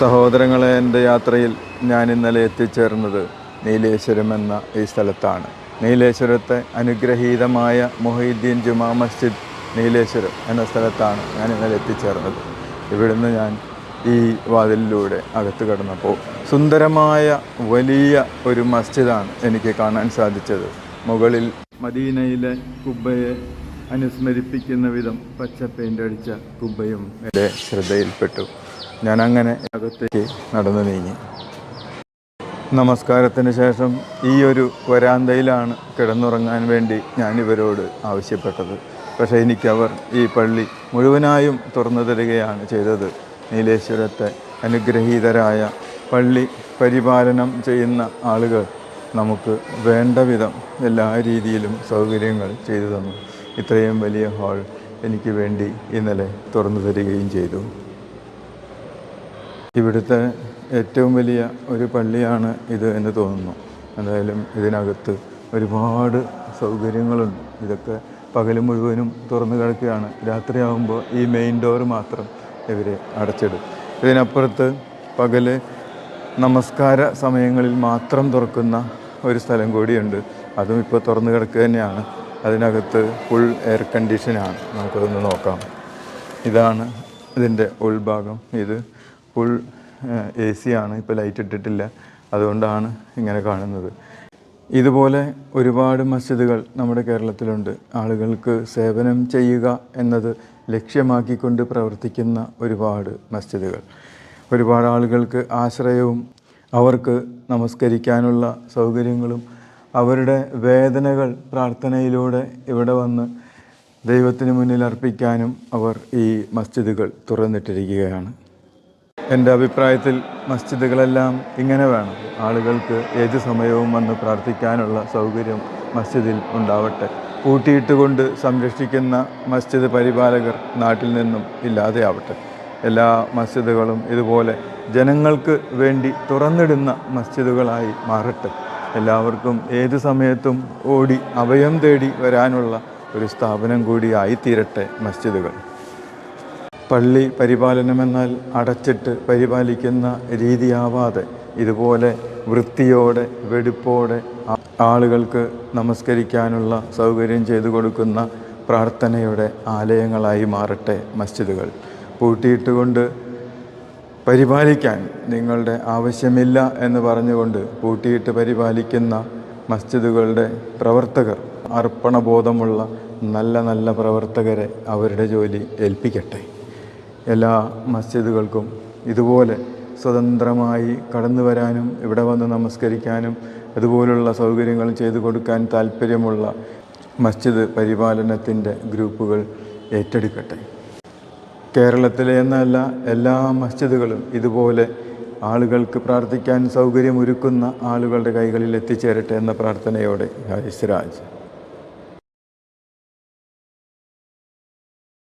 സഹോദരങ്ങളെ എന്റെ യാത്രയിൽ ഞാൻ ഇന്നലെ എത്തിച്ചേർന്നത് നീലേശ്വരം എന്ന ഈ സ്ഥലത്താണ്. നീലേശ്വരത്തെ അനുഗ്രഹീതമായ മൊഹീദ്ദീൻ ജുമാ മസ്ജിദ് നീലേശ്വരം എന്ന സ്ഥലത്താണ് ഞാൻ ഇന്നലെ എത്തിച്ചേർന്നത്. ഇവിടുന്ന് ഞാൻ ഈ വാതിലിലൂടെ അകത്ത് കടന്നപ്പോൾ സുന്ദരമായ വലിയ ഒരു മസ്ജിദാണ് എനിക്ക് കാണാൻ സാധിച്ചത്. മുകളിൽ മദീനയിലെ കുബ്ബയെ അനുസ്മരിപ്പിക്കുന്ന വിധം പച്ച പെയിന്റ് അടിച്ച കുബ്ബയും എന്റെ ശ്രദ്ധയിൽപ്പെട്ടു. ഞാൻ അങ്ങനെ അകത്തേക്ക് നടന്നു നീങ്ങി. നമസ്കാരത്തിന് ശേഷം ഈ ഒരു വരാന്തയിലാണ് കിടന്നുറങ്ങാൻ വേണ്ടി ഞാൻ ഇവരോട് ആവശ്യപ്പെട്ടത്. പക്ഷേ എനിക്കവർ ഈ പള്ളി മുഴുവനായും തുറന്നു തരികയാണ് ചെയ്തത്. നീലേശ്വരത്തെ അനുഗ്രഹീതരായ പള്ളി പരിപാലനം ചെയ്യുന്ന ആളുകൾ നമുക്ക് വേണ്ട വിധം എല്ലാ രീതിയിലും സൗകര്യങ്ങൾ ചെയ്തു തന്നു. ഇത്രയും വലിയ ഹാൾ എനിക്ക് വേണ്ടി ഇന്നലെ തുറന്നു തരികയും ചെയ്തു. ഇവിടുത്തെ ഏറ്റവും വലിയ ഒരു പള്ളിയാണ് ഇത് എന്ന് തോന്നുന്നു. എന്തായാലും ഇതിനകത്ത് ഒരുപാട് സൗകര്യങ്ങളുണ്ട്. ഇതൊക്കെ പകൽ മുഴുവനും തുറന്നു കിടക്കുകയാണ്. രാത്രിയാകുമ്പോൾ ഈ മെയിൻ ഡോർ മാത്രം ഇവർ അടച്ചിടും. ഇതിനപ്പുറത്ത് പകൽ നമസ്കാര സമയങ്ങളിൽ മാത്രം തുറക്കുന്ന ഒരു സ്ഥലം കൂടിയുണ്ട്. അതും ഇപ്പോൾ തുറന്നു കിടക്കുക തന്നെയാണ്. അതിനകത്ത് ഫുൾ എയർ കണ്ടീഷനാണ് നമുക്കതൊന്ന് നോക്കാം. ഇതാണ് ഇതിന്റെ ഉൾഭാഗം. ഇത് ഫുൾ എ സി ആണ്. ഇപ്പോൾ ലൈറ്റ് ഇട്ടിട്ടില്ല. അതുകൊണ്ടാണ് ഇങ്ങനെ കാണുന്നത്. ഇതുപോലെ ഒരുപാട് മസ്ജിദുകൾ നമ്മുടെ കേരളത്തിലുണ്ട്. ആളുകൾക്ക് സേവനം ചെയ്യുക എന്നത് ലക്ഷ്യമാക്കിക്കൊണ്ട് പ്രവർത്തിക്കുന്ന ഒരുപാട് മസ്ജിദുകൾ. ഒരുപാട് ആളുകൾക്ക് ആശ്രയവും അവർക്ക് നമസ്കരിക്കാനുള്ള സൗകര്യങ്ങളും അവരുടെ വേദനകൾ പ്രാർത്ഥനയിലൂടെ ഇവിടെ വന്ന് ദൈവത്തിന് മുന്നിൽ അർപ്പിക്കാനും അവർ ഈ മസ്ജിദുകൾ തുറന്നിട്ടിരിക്കുകയാണ്. എന്റെ അഭിപ്രായത്തിൽ മസ്ജിദുകളെല്ലാം ഇങ്ങനെ വേണം. ആളുകൾക്ക് ഏത് സമയവും വന്ന് പ്രാർത്ഥിക്കാനുള്ള സൗകര്യം മസ്ജിദിൽ ഉണ്ടാവട്ടെ. പൂട്ടിയിട്ടുകൊണ്ട് സംരക്ഷിക്കുന്ന മസ്ജിദ് പരിപാലകർ നാട്ടിൽ നിന്നും ഇല്ലാതെയാവട്ടെ. എല്ലാ മസ്ജിദുകളും ഇതുപോലെ ജനങ്ങൾക്ക് വേണ്ടി തുറന്നിടുന്ന മസ്ജിദുകളായി മാറട്ടെ. എല്ലാവർക്കും ഏത് സമയത്തും ഓടി അഭയം തേടി വരാനുള്ള ഒരു സ്ഥാപനം കൂടിയായി തീരട്ടെ മസ്ജിദുകൾ. പള്ളി പരിപാലനമെന്നാൽ അടച്ചിട്ട് പരിപാലിക്കുന്ന രീതിയാവാതെ ഇതുപോലെ വൃത്തിയോടെ വെടിപ്പോടെ ആളുകൾക്ക് നമസ്കരിക്കാനുള്ള സൗകര്യം ചെയ്തു കൊടുക്കുന്ന പ്രാർത്ഥനയുടെ ആലയങ്ങളായി മാറട്ടെ മസ്ജിദുകൾ. പൂട്ടിയിട്ടുകൊണ്ട് പരിപാലിക്കാൻ നിങ്ങളുടെ ആവശ്യമില്ല എന്ന് പറഞ്ഞുകൊണ്ട് പൂട്ടിയിട്ട് പരിപാലിക്കുന്ന മസ്ജിദുകളുടെ പ്രവർത്തകർ അർപ്പണബോധമുള്ള നല്ല നല്ല പ്രവർത്തകരെ അവരുടെ ജോലി ഏൽപ്പിക്കട്ടെ. എല്ലാ മസ്ജിദുകൾക്കും ഇതുപോലെ സ്വതന്ത്രമായി കടന്നു വരാനും ഇവിടെ വന്ന് നമസ്കരിക്കാനും അതുപോലുള്ള സൗകര്യങ്ങൾ ചെയ്തു കൊടുക്കാൻ താല്പര്യമുള്ള മസ്ജിദ് പരിപാലനത്തിന്റെ ഗ്രൂപ്പുകൾ ഏറ്റെടുക്കട്ടെ. കേരളത്തിലെ എന്നല്ല എല്ലാ മസ്ജിദുകളും ഇതുപോലെ ആളുകൾക്ക് പ്രാർത്ഥിക്കാൻ സൗകര്യമൊരുക്കുന്ന ആളുകളുടെ കൈകളിൽ എത്തിച്ചേരട്ടെ എന്ന പ്രാർത്ഥനയോടെ ഹാരിസ് രാജ്